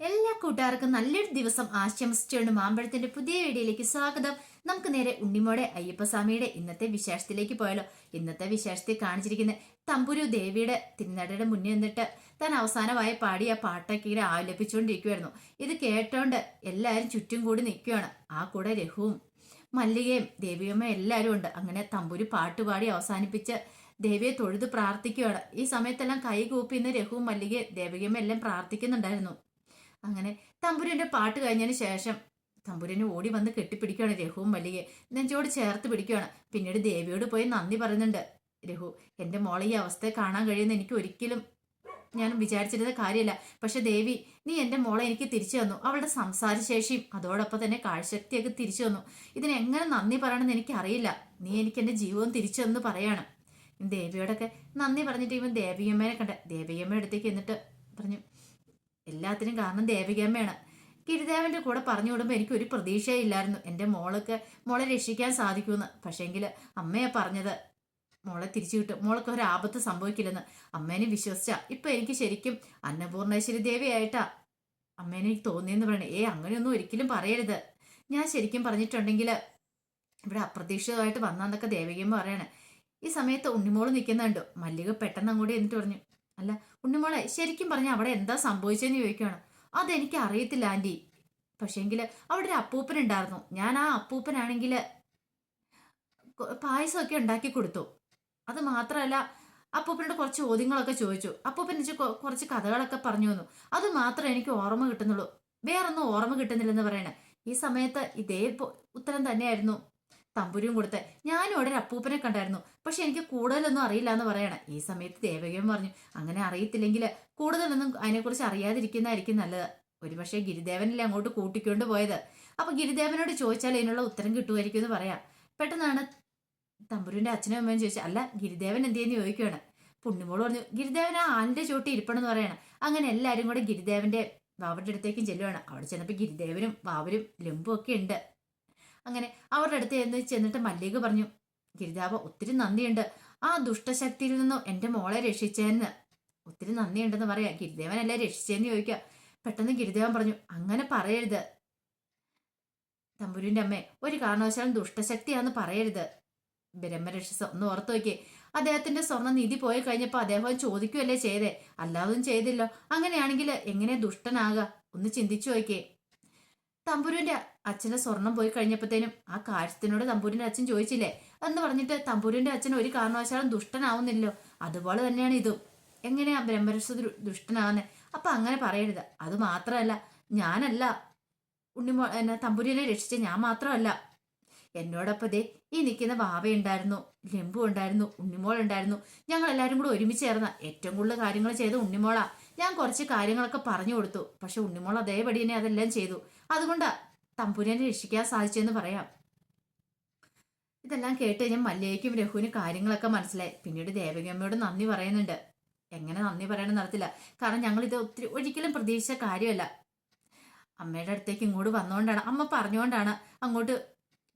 എല്ലാ കൂട്ടുകാർക്കും നല്ലൊരു ദിവസം ആശംസിച്ചുകൊണ്ട് മാമ്പഴത്തിന്റെ പുതിയ വീഡിയോയിലേക്ക് സ്വാഗതം. നമുക്ക് നേരെ ഉണ്ണിമോടെ അയ്യപ്പസ്വാമിയുടെ ഇന്നത്തെ വിശേഷത്തിലേക്ക് പോയാലോ. ഇന്നത്തെ വിശേഷത്തിൽ കാണിച്ചിരിക്കുന്ന തമ്പുരു ദേവിയുടെ തിരുനടയുടെ മുന്നിൽ നിന്നിട്ട് താൻ അവസാനമായി പാടിയ പാട്ടൊക്കെ ഇങ്ങനെ ആലപിച്ചുകൊണ്ടിരിക്കുവായിരുന്നു. ഇത് കേട്ടോണ്ട് എല്ലാവരും ചുറ്റും കൂടി നിൽക്കുകയാണ് ആ കൂടെ രഘുവും മല്ലികയും ദേവിയമ്മയും എല്ലാവരും ഉണ്ട്. അങ്ങനെ തമ്പുരു പാട്ടുപാടി അവസാനിപ്പിച്ച് ദേവിയെ തൊഴുത് പ്രാർത്ഥിക്കുകയാണ് ഈ സമയത്തെല്ലാം കൈ കൂപ്പിന്ന് രഘുവും മല്ലികയും ദേവികമ്മ എല്ലാം പ്രാർത്ഥിക്കുന്നുണ്ടായിരുന്നു. അങ്ങനെ തമ്പുരന്റെ പാട്ട് കഴിഞ്ഞതിന് ശേഷം തമ്പുരന് ഓടി വന്ന് കെട്ടിപ്പിടിക്കുകയാണ് രഘുവും മല്ലികയെ. നെഞ്ചോട് ചേർത്ത് പിടിക്കുകയാണ്. പിന്നീട് ദേവിയോട് പോയി നന്ദി പറയുന്നുണ്ട്. രഘു എന്റെ മോളെ ഈ അവസ്ഥയെ കാണാൻ കഴിയുന്ന എനിക്ക് ഒരിക്കലും ഞാൻ വിചാരിച്ചിരുന്ന കാര്യമല്ല. പക്ഷെ ദേവി നീ എന്റെ മോളെ എനിക്ക് തിരിച്ചു തന്നു. അവളുടെ സംസാരശേഷിയും അതോടൊപ്പം തന്നെ കാഴ്ചശക്തിയൊക്കെ തിരിച്ചു തന്നു. ഇതിനെങ്ങനെ നന്ദി പറയണമെന്ന് എനിക്കറിയില്ല. നീ എനിക്ക് എന്റെ ജീവിതം തിരിച്ചു തന്നു പറയാണ്. ദേവിയോടൊക്കെ നന്ദി പറഞ്ഞിട്ട് ഇവൻ ദേവിയമ്മേനെ കണ്ട. ദേവിയമ്മയുടെ അടുത്തേക്ക് എന്നിട്ട് പറഞ്ഞു എല്ലാത്തിനും കാരണം ദേവികമ്മയാണ്. ഗിരിദേവന്റെ കൂടെ പറഞ്ഞു വിടുമ്പോൾ എനിക്ക് ഒരു പ്രതീക്ഷയില്ലായിരുന്നു എന്റെ മോൾക്ക് മോളെ രക്ഷിക്കാൻ സാധിക്കുമെന്ന്. പക്ഷേങ്കിൽ അമ്മയെ പറഞ്ഞത്. മോളെ തിരിച്ചു കിട്ടും. മോൾക്ക് ഒരു ആപത്ത് സംഭവിക്കില്ലെന്ന്. അമ്മേനെ വിശ്വസിച്ച. ഇപ്പൊ എനിക്ക് ശരിക്കും അന്നപൂർണേശ്വരി ദേവിയായിട്ടാ അമ്മേനെ എനിക്ക് തോന്നിയെന്ന് പറയണേ. ഏ അങ്ങനെയൊന്നും ഒരിക്കലും പറയരുത്. ഞാൻ ശരിക്കും പറഞ്ഞിട്ടുണ്ടെങ്കിൽ ഇവിടെ അപ്രതീക്ഷിതമായിട്ട് വന്നാന്നൊക്കെ ദേവികയും പറയണേ. ഈ സമയത്ത് ഉണ്ണിമോൾ നിൽക്കുന്നുണ്ടോ മല്ലിക പെട്ടെന്ന് അങ്ങോട്ട് എന്നിട്ട് പറഞ്ഞു അല്ല ഉണ്ണിമോളെ ശരിക്കും പറഞ്ഞ അവിടെ എന്താ സംഭവിച്ചതെന്ന് ചോദിക്കുകയാണ് അതെനിക്ക് അറിയത്തില്ല ആന്റി. പക്ഷേങ്കിൽ അവിടെ ഒരു അപ്പൂപ്പൻ ഉണ്ടായിരുന്നു. ഞാൻ ആ അപ്പൂപ്പനാണെങ്കിൽ പായസമൊക്കെ ഉണ്ടാക്കി കൊടുത്തു. അത് മാത്രമല്ല അപ്പൂപ്പനോട് കുറച്ച് ചോദ്യങ്ങളൊക്കെ ചോദിച്ചു. അപ്പൂപ്പൻ എനിക്ക് കുറച്ച് കഥകളൊക്കെ പറഞ്ഞു തന്നു. അത് മാത്രമേ എനിക്ക് ഓർമ്മ കിട്ടുന്നുള്ളൂ. വേറൊന്നും ഓർമ്മ കിട്ടുന്നില്ലെന്ന് പറയണേ. ഈ സമയത്ത് ഇതേ ഉത്തരം തന്നെയായിരുന്നു. തമ്പുരും കൊടുത്ത്. ഞാനും ഒരു അപ്പൂപ്പനെ കണ്ടായിരുന്നു. പക്ഷെ എനിക്ക് കൂടുതലൊന്നും അറിയില്ല എന്ന് പറയണേ. ഈ സമയത്ത് ദേവകയും പറഞ്ഞു അങ്ങനെ അറിയത്തില്ലെങ്കിൽ കൂടുതലൊന്നും അതിനെക്കുറിച്ച് അറിയാതിരിക്കുന്നതായിരിക്കും നല്ലത്. ഒരുപക്ഷെ ഗിരിദേവനല്ലേ അങ്ങോട്ട് കൂട്ടിക്കൊണ്ട് പോയത്? അപ്പൊ ഗിരിദേവനോട് ചോദിച്ചാൽ അതിനുള്ള ഉത്തരം കിട്ടുമായിരിക്കും എന്ന് പറയാം. പെട്ടെന്നാണ് തമ്പുരുവിന്റെ അച്ഛനും അമ്മയും ചോദിച്ചത് അല്ല ഗിരിദേവൻ എന്തെന്ന് ചോദിക്കുകയാണ് പുണ്യമോൾ പറഞ്ഞു ഗിരിദേവൻ ആ ആലിന്റെ ചോട്ടി ഇരിപ്പണെന്ന് പറയണം. അങ്ങനെ എല്ലാവരും കൂടെ ഗിരിദേവന്റെ വാവരുടെ അടുത്തേക്കും ചെല്ലുവാണ്. അവിടെ ചെന്നപ്പോൾ ഗിരിദേവനും വാവരും ലെമ്പും ഒക്കെ ഉണ്ട്. അങ്ങനെ അവരുടെ അടുത്ത് എന്ന് ചെന്നിട്ട് മല്ലിക പറഞ്ഞു ഗിരിതാപ ഒത്തിരി നന്ദിയുണ്ട്. ആ ദുഷ്ടശക്തിയിൽ നിന്നും എന്റെ മോളെ രക്ഷിച്ചതെന്ന് ഒത്തിരി നന്ദിയുണ്ടെന്ന് പറയാ. ഗിരിദേവനല്ലേ രക്ഷിച്ചതെന്ന് ചോദിക്കുക. പെട്ടെന്ന് ഗിരിദേവൻ പറഞ്ഞു അങ്ങനെ പറയരുത്. തമ്പുരുവിന്റെ അമ്മേ ഒരു കാരണവശാലും ദുഷ്ടശക്തിയാന്ന് പറയരുത്. ബ്രഹ്മരക്ഷസ ഒന്ന് ഓർത്തു നോക്കിയേ. അദ്ദേഹത്തിന്റെ സ്വർണ നിധി പോയി കഴിഞ്ഞപ്പോൾ അദ്ദേഹം ചോദിക്കുമല്ലേ ചെയ്തേ? അല്ലാതും ചെയ്തില്ലോ. അങ്ങനെയാണെങ്കിൽ എങ്ങനെ ദുഷ്ടനാകുക ഒന്ന് ചിന്തിച്ചു നോക്കിയേ. തമ്പുരുവിന്റെ അച്ഛന്റെ സ്വർണം പോയി കഴിഞ്ഞപ്പോഴത്തേനും ആ കാര്യത്തിനോട് തമ്പൂരിന്റെ അച്ഛൻ ചോദിച്ചില്ലേ? എന്ന് പറഞ്ഞിട്ട് തമ്പൂരിന്റെ അച്ഛൻ ഒരു കാരണവശാലും ദുഷ്ടനാവുന്നില്ലോ അതുപോലെ തന്നെയാണ് ഇതും. എങ്ങനെയാ ബ്രഹ്മരക്ഷ ദുഷ്ടനാവുന്നത് അപ്പൊ അങ്ങനെ പറയരുത്. അത് മാത്രമല്ല ഞാനല്ല ഉണ്ണിമോ എന്നെ തമ്പുരിനെ രക്ഷിച്ച ഞാൻ മാത്രമല്ല. എന്നോടൊപ്പം ദേ ഈ നിൽക്കുന്ന വാവയുണ്ടായിരുന്നു ലെമ്പു ഉണ്ടായിരുന്നു ഉണ്ണിമോൾ ഉണ്ടായിരുന്നു. ഞങ്ങൾ എല്ലാവരും കൂടെ ഒരുമിച്ച് ചേർന്ന ഏറ്റവും കൂടുതൽ കാര്യങ്ങൾ ചെയ്ത ഉണ്ണിമോളാ. ഞാൻ കുറച്ച് കാര്യങ്ങളൊക്കെ പറഞ്ഞു കൊടുത്തു. പക്ഷെ ഉണ്ണിമോൾ അതേപടി തന്നെ അതെല്ലാം ചെയ്തു. അതുകൊണ്ടാ തമ്പുരനെ രക്ഷിക്കാൻ സാധിച്ചെന്ന് പറയാം. ഇതെല്ലാം കേട്ട് ഞാൻ മല്ലയ്ക്കും രഘുവിനും കാര്യങ്ങളൊക്കെ മനസ്സിലായി. പിന്നീട് ദേവകിയമ്മയോട് നന്ദി പറയുന്നുണ്ട്. എങ്ങനെ നന്ദി പറയണമെന്ന് നടത്തില്ല കാരണം ഞങ്ങൾ ഇത് ഒത്തിരി ഒരിക്കലും പ്രതീക്ഷിച്ച കാര്യമല്ല. അമ്മയുടെ അടുത്തേക്ക് ഇങ്ങോട്ട് വന്നുകൊണ്ടാണ് അമ്മ പറഞ്ഞുകൊണ്ടാണ് അങ്ങോട്ട്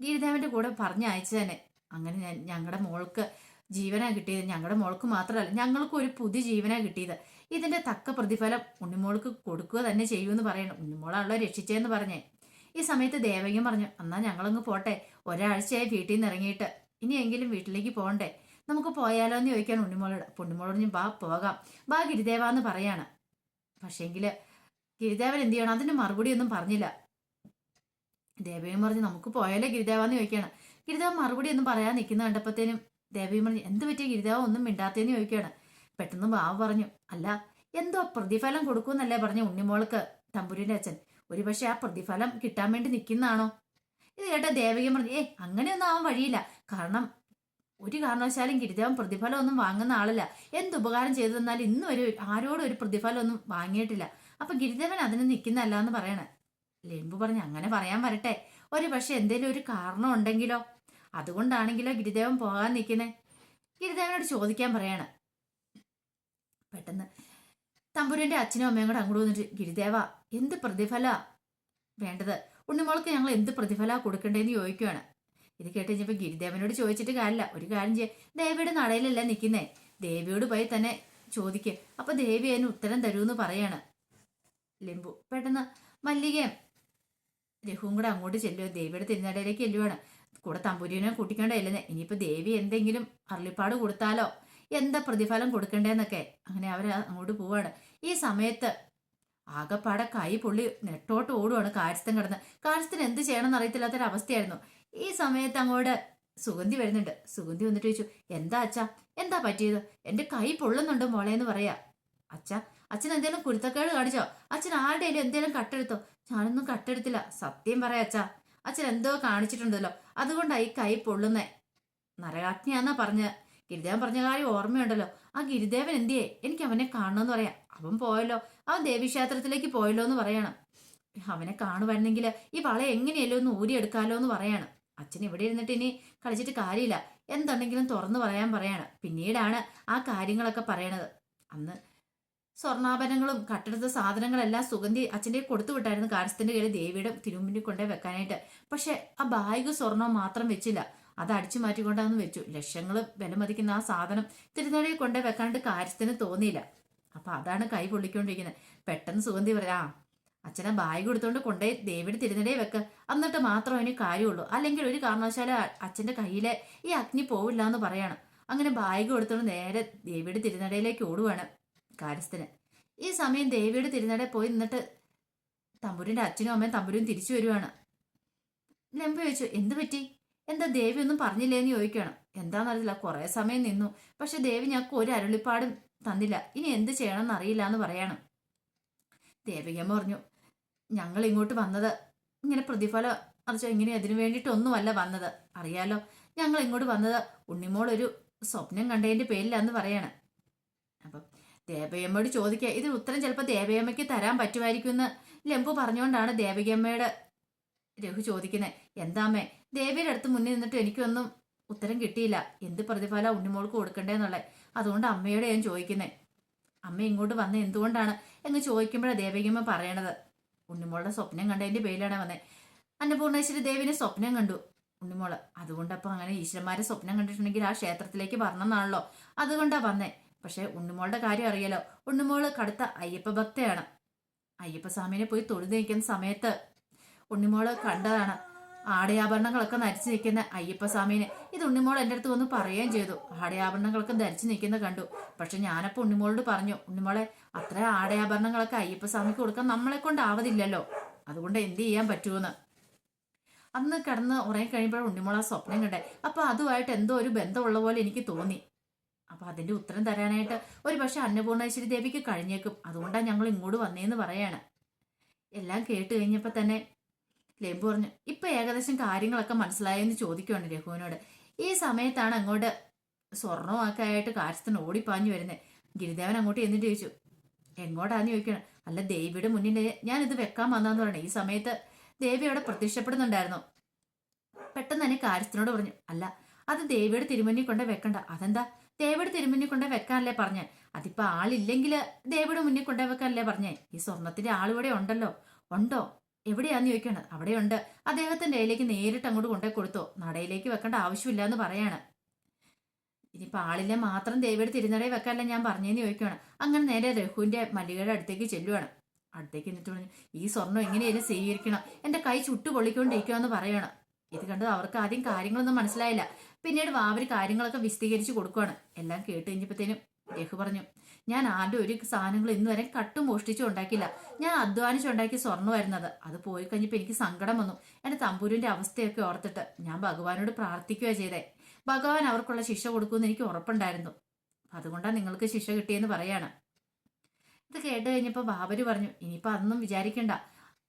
ഗിരിദേവന്റെ കൂടെ പറഞ്ഞയച്ചു തന്നെ. അങ്ങനെ ഞാൻ ഞങ്ങളുടെ മോൾക്ക് ജീവനാണ് കിട്ടിയത്. ഞങ്ങളുടെ മോൾക്ക് മാത്രമല്ല ഞങ്ങൾക്ക് ഒരു പുതിയ ജീവനാണ് കിട്ടിയത്. ഇതിന്റെ തക്ക പ്രതിഫലം ഉണ്ണിമോൾക്ക് കൊടുക്കുക തന്നെ ചെയ്യുമെന്ന് പറയണം. ഉണ്ണിമോളാണല്ലോ രക്ഷിച്ചതെന്ന് പറഞ്ഞേ. ഈ സമയത്ത് ദേവകൻ പറഞ്ഞു എന്നാ ഞങ്ങളങ്ങ് പോട്ടെ. ഒരാഴ്ചയായി വീട്ടിൽ നിന്ന് ഇറങ്ങിയിട്ട്. ഇനിയെങ്കിലും വീട്ടിലേക്ക് പോകണ്ടേ? നമുക്ക് പോയാലോ എന്ന് ചോദിക്കാൻ ഉണ്ണിമോളോട്. ഉണ്ണിമോളോട് ഞാൻ ബാ പോകാം. ബാ ഗിരിദേവ എന്ന് പറയാണ്. പക്ഷേങ്കിൽ ഗിരിദേവൻ എന്ത് ചെയ്യണം? അതിന് മറുപടി ഒന്നും പറഞ്ഞില്ല. ദേവയും പറഞ്ഞു നമുക്ക് പോയാലേ ഗിരിദേവ എന്ന് ചോദിക്കുകയാണ് ഗിരിദേവ മറുപടി ഒന്നും പറയാൻ നിൽക്കുന്ന കണ്ടപ്പോഴത്തേനും ദേവയും പറഞ്ഞു എന്ത് പറ്റിയ ഗിരിദേവ? ഒന്നും മിണ്ടാത്തേന്ന് ചോദിക്കുകയാണ് പെട്ടെന്ന് ബാബു പറഞ്ഞു അല്ല എന്തോ പ്രതിഫലം കൊടുക്കുമെന്നല്ലേ പറഞ്ഞു ഉണ്ണിമോൾക്ക് തമ്പുരിന്റെ അച്ഛൻ. ഒരുപക്ഷെ ആ പ്രതിഫലം കിട്ടാൻ വേണ്ടി നിൽക്കുന്നതാണോ ഇത് കേട്ട ദേവകിയും പറഞ്ഞു ഏ അങ്ങനെയൊന്നും ആവാൻ വഴിയില്ല. കാരണം ഒരു കാരണവശാലും ഗിരിദേവൻ പ്രതിഫലം ഒന്നും വാങ്ങുന്ന ആളല്ല. എന്ത് ഉപകാരം ചെയ്തു തന്നാൽ ഇന്നും ഒരു ആരോടും ഒരു പ്രതിഫലം ഒന്നും വാങ്ങിയിട്ടില്ല. അപ്പൊ ഗിരിദേവൻ അതിന് നിൽക്കുന്നല്ല എന്ന് പറയണേ. ലെമ്പു പറഞ്ഞു അങ്ങനെ പറയാൻ വരട്ടെ. ഒരു പക്ഷെ എന്തെങ്കിലും ഒരു കാരണം ഉണ്ടെങ്കിലോ? അതുകൊണ്ടാണെങ്കിലോ ഗിരിദേവൻ പോകാൻ നിൽക്കുന്നേ ഗിരിദേവനോട് ചോദിക്കാൻ പറയാണ്. പെട്ടെന്ന് തമ്പുരന്റെ അച്ഛനും അമ്മയും കൂടെ അങ്ങോട്ട് വന്നിട്ട് ഗിരിദേവ എന്ത് പ്രതിഫല വേണ്ടത്? ഉണ്ണിമോൾക്ക് ഞങ്ങൾ എന്ത് പ്രതിഫല കൊടുക്കണ്ടേന്ന് ചോദിക്കുകയാണ് ഇത് കേട്ട് കഴിഞ്ഞപ്പോൾ ഗിരിദേവനോട് ചോദിച്ചിട്ട് കാര്യമില്ല. ഒരു കാര്യം ചെയ്യ. ദേവിയുടെ നടയിലല്ല നിൽക്കുന്നേ ദേവിയോട് പോയി തന്നെ ചോദിക്കുക അപ്പൊ ദേവി അതിന് ഉത്തരം തരുമെന്ന് പറയാണ്. ലിംബു പെട്ടെന്ന് മല്ലികയും രഘുവും കൂടെ അങ്ങോട്ട് ചെല്ലുക ദേവിയുടെ തിരുനടയിലേക്ക് ചെല്ലുവാണ്. കൂടെ തമ്പുരീനെ കൂട്ടിക്കൊണ്ടല്ലേ ഇനിയിപ്പോൾ ദേവി എന്തെങ്കിലും അറളിപ്പാട് കൊടുത്താലോ? എന്താ പ്രതിഫലം കൊടുക്കണ്ടേന്നൊക്കെ. അങ്ങനെ അവർ അങ്ങോട്ട് പോവാണ്. ഈ സമയത്ത് ആകപ്പാടെ കൈ പൊള്ളി നെട്ടോട്ട് ഓടുവാണ് കാര്യസ്ഥൻ കിടന്ന്. കാര്യസ്ഥൻ എന്ത് ചെയ്യണമെന്ന് അറിയത്തില്ലാത്തൊരവസ്ഥയായിരുന്നു. ഈ സമയത്ത് അങ്ങോട്ട് സുഗന്ധി വരുന്നുണ്ട്. സുഗന്ധി വന്നിട്ട് ചോദിച്ചു എന്താ അച്ഛാ? എന്താ പറ്റിയത്? എന്റെ കൈ പൊള്ളുന്നുണ്ട് മോളെ? എന്ന് പറയാ. അച്ഛ അച്ഛൻ എന്തെങ്കിലും കുരുത്തക്കേട് കാണിച്ചോ? അച്ഛൻ ആരുടെയും എന്തെങ്കിലും കട്ടെടുത്തോ? ഞാനൊന്നും കട്ടെടുത്തില്ല. സത്യം പറയാ അച്ഛാ. അച്ഛൻ എന്തോ കാണിച്ചിട്ടുണ്ടല്ലോ. അതുകൊണ്ടാ ഈ കൈ പൊള്ളുന്നേ. നരകാജ്ഞയാന്നാ പറഞ്ഞ. ഗിരിദേവൻ പറഞ്ഞ കാര്യം ഓർമ്മയുണ്ടല്ലോ. ആ ഗിരിദേവൻ എന്തിയേ? എനിക്ക് അവനെ കാണണമെന്ന് പറയാം. അവൻ പോയല്ലോ. അവൻ ദേവീക്ഷേത്രത്തിലേക്ക് പോയല്ലോ എന്ന് പറയണം. അവനെ കാണുവായിരുന്നെങ്കിൽ ഈ വള എങ്ങനെയല്ലോ ഒന്ന് ഊരിയെടുക്കാലോ എന്ന് പറയാണ്. അച്ഛൻ ഇവിടെ ഇരുന്നിട്ട് ഇനി കളിച്ചിട്ട് കാര്യമില്ല. എന്തുണ്ടെങ്കിലും തുറന്നു പറയാൻ പറയാണ്. പിന്നീടാണ് ആ കാര്യങ്ങളൊക്കെ പറയണത്. അന്ന് സ്വർണാഭരണങ്ങളും കട്ടെടുത്ത സാധനങ്ങളെല്ലാം സുഗന്ധി അച്ഛന്റെ കൊടുത്തു വിട്ടായിരുന്നു കാര്യസ്ഥന്റെ കയ്യിൽ ദേവിയുടെ തിരുമുന്നിൽ കൊണ്ടേ വെക്കാനായിട്ട്. പക്ഷെ ആ ബാഗ് സ്വർണം മാത്രം വെച്ചില്ല. അത് അടിച്ചു മാറ്റിക്കൊണ്ടാന്ന് വെച്ചു. ലക്ഷങ്ങൾ വിലമതിക്കുന്ന ആ സാധനം തിരുനടയിൽ കൊണ്ടേ വെക്കാണ്ട് കാര്യസ്ഥന് തോന്നിയില്ല. അപ്പൊ അതാണ് കൈ പൊള്ളിക്കൊണ്ടിരിക്കുന്നത് പെട്ടെന്ന് സുഗന്ധി പറയാ അച്ഛനെ ബാഗ് കൊടുത്തോണ്ട് കൊണ്ടുപോയി ദേവിയുടെ തിരുനടയെ വെക്ക. എന്നിട്ട് മാത്രം അതിന് കാര്യമുള്ളൂ. അല്ലെങ്കിൽ ഒരു കാരണവശാലും അച്ഛന്റെ കയ്യിലെ ഈ അഗ്നി പോവില്ല എന്ന് പറയാണ്. അങ്ങനെ ബാഗ് കൊടുത്തോണ്ട് നേരെ ദേവിയുടെ തിരുനടയിലേക്ക് ഓടുവാണ് കാര്യസ്ഥന്. ഈ സമയം ദേവിയുടെ തിരുനട പോയി നിന്നിട്ട് തമ്പുരിന്റെ അച്ഛനും അമ്മയും തമ്പുരും തിരിച്ചു വരുവാണ്. ലംബ ചോദിച്ചു എന്ത് പറ്റി? എന്താ ദേവി ഒന്നും പറഞ്ഞില്ലേന്ന് ചോദിക്കണം. എന്താണെന്നറിയില്ല കുറെ സമയം നിന്നു. പക്ഷെ ദേവി ഞങ്ങൾക്ക് ഒരു അരുളിപ്പാടും തന്നില്ല. ഇനി എന്ത് ചെയ്യണമെന്ന് അറിയില്ല എന്ന് പറയാണ്. ദേവികമ്മ പറഞ്ഞു ഞങ്ങൾ ഇങ്ങോട്ട് വന്നത് ഇങ്ങനെ പ്രതിഫലം അറിച്ചോ ഇങ്ങനെ അതിനു വേണ്ടിയിട്ടൊന്നുമല്ല വന്നത്. അറിയാലോ ഞങ്ങൾ ഇങ്ങോട്ട് വന്നത് ഉണ്ണിമോൾ ഒരു സ്വപ്നം കണ്ടതിന്റെ പേരിലാന്ന് പറയാണ്. അപ്പം ദേവയമ്മയോട് ചോദിക്കുക ഇതിന് ഉത്തരം ചിലപ്പോൾ ദേവയമ്മയ്ക്ക് തരാൻ പറ്റുമായിരിക്കും എന്ന് ലംബു പറഞ്ഞുകൊണ്ടാണ് ദേവികമ്മയുടെ രഘു ചോദിക്കുന്നത്. എന്താമ്മേ ദേവിയുടെ അടുത്ത് മുന്നിൽ നിന്നിട്ട് എനിക്കൊന്നും ഉത്തരം കിട്ടിയില്ല. എന്ത് പ്രതിഫലം ഉണ്ണിമോൾക്ക് കൊടുക്കണ്ടേന്നുള്ളത് അതുകൊണ്ട് അമ്മയോട് ഞാൻ ചോദിക്കുന്നത് അമ്മ ഇങ്ങോട്ട് വന്ന എന്തുകൊണ്ടാണ് എന്ന് ചോദിക്കുമ്പോഴാണ് ദേവികമ്മ പറയണത്. ഉണ്ണിമോളുടെ സ്വപ്നം കണ്ടതിന്റെ പേരിലാണ് വന്നത് അന്നപൂർണേശ്വരി ദേവിനെ സ്വപ്നം കണ്ടു ഉണ്ണിമോൾ. അതുകൊണ്ടപ്പോൾ അങ്ങനെ ഈശ്വരന്മാരെ സ്വപ്നം കണ്ടിട്ടുണ്ടെങ്കിൽ ആ ക്ഷേത്രത്തിലേക്ക് വരണമെന്നാണല്ലോ അതുകൊണ്ടാ വന്നേ. പക്ഷെ ഉണ്ണിമോളുടെ കാര്യം അറിയാലോ. ഉണ്ണിമോൾ കടുത്ത അയ്യപ്പ ഭക്തയാണ്. അയ്യപ്പ സ്വാമിനെ പോയി തൊഴുതേക്കുന്ന സമയത്ത് ഉണ്ണിമോൾ കണ്ടതാണ്. ആടയാഭരണങ്ങളൊക്കെ നരിച്ചു നിൽക്കുന്ന അയ്യപ്പ സ്വാമീനെ ഇത് ഉണ്ണിമോൾ എന്റെ അടുത്ത് വന്ന് പറയുകയും ചെയ്തു. ആടയാഭരണങ്ങളൊക്കെ ധരിച്ചു നിൽക്കുന്ന കണ്ടു. പക്ഷെ ഞാനപ്പോൾ ഉണ്ണിമോളോട് പറഞ്ഞു ഉണ്ണിമോളെ അത്ര ആടയാഭരണങ്ങളൊക്കെ അയ്യപ്പ സ്വാമിക്ക് കൊടുക്കാൻ നമ്മളെ കൊണ്ടാവതില്ലല്ലോ അതുകൊണ്ട് എന്ത് ചെയ്യാൻ പറ്റുമെന്ന് അന്ന് കിടന്ന് ഉറങ്ങി കഴിയുമ്പോൾ ഉണ്ണിമോൾ ആ സ്വപ്നം കണ്ടേ അപ്പൊ അതുമായിട്ട് എന്തോ ഒരു ബന്ധമുള്ള പോലെ എനിക്ക് തോന്നി. അപ്പൊ അതിന്റെ ഉത്തരം തരാനായിട്ട് ഒരു പക്ഷെ അന്നപൂർണേശ്വരി ദേവിക്ക് കഴിഞ്ഞേക്കും. അതുകൊണ്ടാണ് ഞങ്ങൾ ഇങ്ങോട്ട് വന്നേന്ന് പറയാണ്. എല്ലാം കേട്ട് കഴിഞ്ഞപ്പോൾ തന്നെ ലംബു പറഞ്ഞു ഇപ്പൊ ഏകദേശം കാര്യങ്ങളൊക്കെ മനസ്സിലായെന്ന് ചോദിക്കുവാണ് രഘുവിനോട്. ഈ സമയത്താണ് അങ്ങോട്ട് സ്വർണമൊക്കെ ആയിട്ട് കാര്യസ്ഥന് ഓടിപ്പാഞ്ഞു വരുന്നത് ഗിരിദേവൻ അങ്ങോട്ട് എന്നിട്ട് ചോദിച്ചു എങ്ങോട്ടാന്ന് ചോദിക്കണം? അല്ല ദേവിയുടെ മുന്നിൽ ഞാൻ ഇത് വെക്കാൻ വന്നാന്ന് പറയണേ. ഈ സമയത്ത് ദേവി അവിടെ പ്രത്യക്ഷപ്പെടുന്നുണ്ടായിരുന്നു. പെട്ടെന്ന് തന്നെ കാര്യസ്ഥനോട് പറഞ്ഞു അല്ല അത് ദേവിയുടെ തിരുമുന്നിൽ കൊണ്ട് വെക്കണ്ട. അതെന്താ? ദേവിയുടെ തിരുമുന്നിൽ കൊണ്ട് വെക്കാനല്ലേ പറഞ്ഞേ? അതിപ്പോ ആളില്ലെങ്കിൽ ദേവിയുടെ മുന്നിൽ കൊണ്ടുവെക്കാനല്ലേ പറഞ്ഞേ? ഈ സ്വർണത്തിന്റെ ആളിവിടെ ഉണ്ടല്ലോ. ഉണ്ടോ? എവിടെയാന്ന് ചോദിക്കണം. അവിടെയുണ്ട്. അദ്ദേഹത്തിന്റെ കയ്യിലേക്ക് നേരിട്ട് അങ്ങോട്ട് കൊണ്ടേ കൊടുത്തോ. നടയിലേക്ക് വെക്കേണ്ട ആവശ്യമില്ല എന്ന് പറയാണ്. ഇനിയിപ്പോൾ ആളിനെ മാത്രം ദേവിയുടെ തിരുനടയിൽ വെക്കാനല്ല ഞാൻ പറഞ്ഞേന്ന് ചോദിക്കുകയാണ് അങ്ങനെ നേരെ രഘുവിന്റെ മല്ലികയുടെ അടുത്തേക്ക് ചെല്ലുവാണ്. അടുത്തേക്ക് എന്നിട്ട് പറഞ്ഞു ഈ സ്വർണം എങ്ങനെയാലും സ്വീകരിക്കണം. എന്റെ കൈ ചുട്ടു പൊള്ളിക്കൊണ്ടിരിക്കുമെന്ന് പറയണം. ഇത് കണ്ടത് അവർക്ക് ആദ്യം കാര്യങ്ങളൊന്നും മനസ്സിലായില്ല. പിന്നീട് വാവര് കാര്യങ്ങളൊക്കെ വിശദീകരിച്ച് കൊടുക്കുവാണ്. എല്ലാം കേട്ട് കഴിഞ്ഞപ്പോഴത്തേനും രഘു പറഞ്ഞു ഞാൻ ആരുടെ ഒരു സാധനങ്ങൾ ഇന്ന് വരെ കട്ടും മോഷ്ടിച്ചും ഉണ്ടാക്കില്ല ഞാൻ അധ്വാനിച്ചുണ്ടാക്കിയ സ്വർണമായിരുന്നത് അത് പോയി കഴിഞ്ഞപ്പോൾ എനിക്ക് സങ്കടം വന്നു. എന്റെ തമ്പൂരിന്റെ അവസ്ഥയൊക്കെ ഓർത്തിട്ട് ഞാൻ ഭഗവാനോട് പ്രാർത്ഥിക്കുക ചെയ്തേ. ഭഗവാൻ അവർക്കുള്ള ശിക്ഷ കൊടുക്കുമെന്ന് എനിക്ക് ഉറപ്പുണ്ടായിരുന്നു. അതുകൊണ്ടാണ് നിങ്ങൾക്ക് ശിക്ഷ കിട്ടിയെന്ന് പറയാണ്. ഇത് കേട്ട് കഴിഞ്ഞപ്പോൾ ബാബര് പറഞ്ഞു ഇനിയിപ്പോൾ അതൊന്നും വിചാരിക്കണ്ട.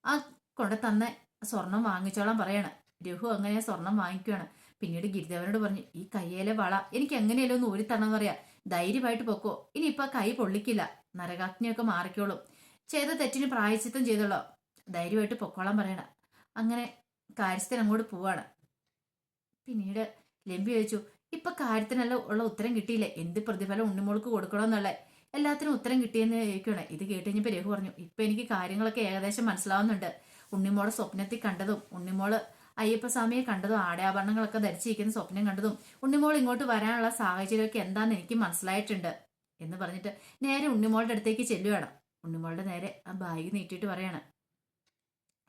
ആ കൊണ്ടു തന്ന സ്വർണം വാങ്ങിച്ചോളാൻ പറയാണ്. രഘു അങ്ങനെ സ്വർണം വാങ്ങിക്കുകയാണ് പിന്നീട് ഗിരിദേവനോട് പറഞ്ഞു ഈ കയ്യേലെ വള എനിക്ക് എങ്ങനെയല്ലോ ഒന്ന് ഊരിത്തണമെന്ന് പറയാ? ധൈര്യമായിട്ട് പൊക്കോ. ഇനിയിപ്പോൾ കൈ പൊള്ളിക്കില്ല. നരകാഗ്നിയൊക്കെ മാറിക്കോളും. ചെയ്ത തെറ്റിന് പ്രായച്ചിത്തം ചെയ്തോളോ. ധൈര്യമായിട്ട് പൊക്കോളാൻ പറയണ. അങ്ങനെ കാര്യസ്ഥൻ അങ്ങോട്ട് പോവാണ്. പിന്നീട് ലംബി ചോദിച്ചു ഇപ്പൊ കാര്യത്തിനല്ല ഉള്ള ഉത്തരം കിട്ടിയില്ലേ? എന്ത് പ്രതിഫലം ഉണ്ണിമോൾക്ക് കൊടുക്കണമെന്നുള്ള എല്ലാത്തിനും ഉത്തരം കിട്ടിയെന്ന് ചോദിക്കണേ ഇത് കേട്ട് രഘു പറഞ്ഞു ഇപ്പൊ എനിക്ക് കാര്യങ്ങളൊക്കെ ഏകദേശം മനസ്സിലാവുന്നുണ്ട്. ഉണ്ണിമോളെ സ്വപ്നത്തിൽ കണ്ടതും ഉണ്ണിമോൾ അയ്യപ്പസ്വാമിയെ കണ്ടതും ആടയാഭരണങ്ങളൊക്കെ ധരിച്ചിരിക്കുന്ന സ്വപ്നം കണ്ടതും ഉണ്ണിമോൾ ഇങ്ങോട്ട് വരാനുള്ള സാഹചര്യമൊക്കെ എന്താണെന്ന് എനിക്ക് മനസ്സിലായിട്ടുണ്ട് എന്ന് പറഞ്ഞിട്ട് നേരെ ഉണ്ണിമോളുടെ അടുത്തേക്ക് ചെല്ലുകയാണ് ഉണ്ണിമോളുടെ നേരെ ആ ബാഗ് നീട്ടിയിട്ട് പറയാണ്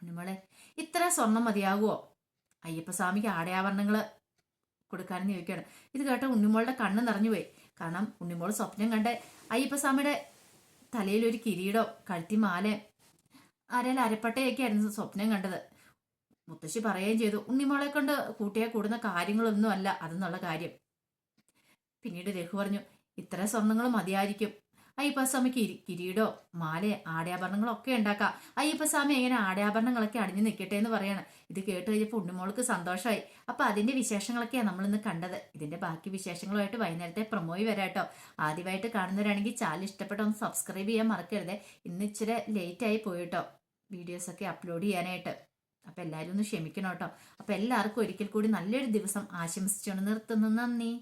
ഉണ്ണിമോളെ ഇത്ര സ്വർണം മതിയാകുമോ അയ്യപ്പസ്വാമിക്ക് ആടയാഭരണങ്ങൾ കൊടുക്കാനെന്ന് ചോദിക്കുകയാണ്. ഇത് കേട്ട ഉണ്ണിമോളുടെ കണ്ണ് നിറഞ്ഞുപോയി കാരണം ഉണ്ണിമോൾ സ്വപ്നം കണ്ട് അയ്യപ്പസ്വാമിയുടെ തലയിൽ ഒരു കിരീടോ കഴുത്തി മാല അരയിൽ അരപ്പട്ടയൊക്കെ ആയിരുന്നു സ്വപ്നം കണ്ടത്. മുത്തശ്ശി പറയുകയും ചെയ്തു. ഉണ്ണിമോളെ കൊണ്ട് കൂട്ടിയെ കൂടുന്ന കാര്യങ്ങളൊന്നും അല്ല അതെന്നുള്ള കാര്യം. പിന്നീട് രഘു പറഞ്ഞു ഇത്ര സ്വർണങ്ങൾ മതിയായിരിക്കും. അയ്യപ്പസ്വാമി കിരി കിരീടോ മാല ആടയാഭരണങ്ങളോ ഒക്കെ ഉണ്ടാക്കാം അയ്യപ്പസ്വാമി എങ്ങനെ ആടയാഭരണങ്ങളൊക്കെ അണിഞ്ഞു നിൽക്കട്ടെ എന്ന് പറയണം. ഇത് കേട്ട് കഴിഞ്ഞപ്പോൾ ഉണ്ണിമോൾക്ക് സന്തോഷമായി. അപ്പൊ അതിന്റെ വിശേഷങ്ങളൊക്കെയാണ് നമ്മളിന്ന് കണ്ടത്. ഇതിന്റെ ബാക്കി വിശേഷങ്ങളുമായിട്ട് വൈകുന്നേരത്തെ പ്രൊമോയി വരാട്ടോ ആദ്യമായിട്ട് കാണുന്നവരാണെങ്കിൽ ചാനൽ ഇഷ്ടപ്പെട്ട ഒന്ന് സബ്സ്ക്രൈബ് ചെയ്യാൻ മറക്കരുത്. ഇന്ന് ഇച്ചിരി ലേറ്റായി പോയിട്ടോ വീഡിയോസൊക്കെ അപ്ലോഡ് ചെയ്യാനായിട്ട്. അപ്പൊ എല്ലാവരും ഒന്ന് ക്ഷമിക്കണം കേട്ടോ. അപ്പൊ എല്ലാവർക്കും ഒരിക്കൽ കൂടി നല്ലൊരു ദിവസം ആശംസിച്ചുകൊണ്ട് നിർത്തുന്നു. നന്ദി.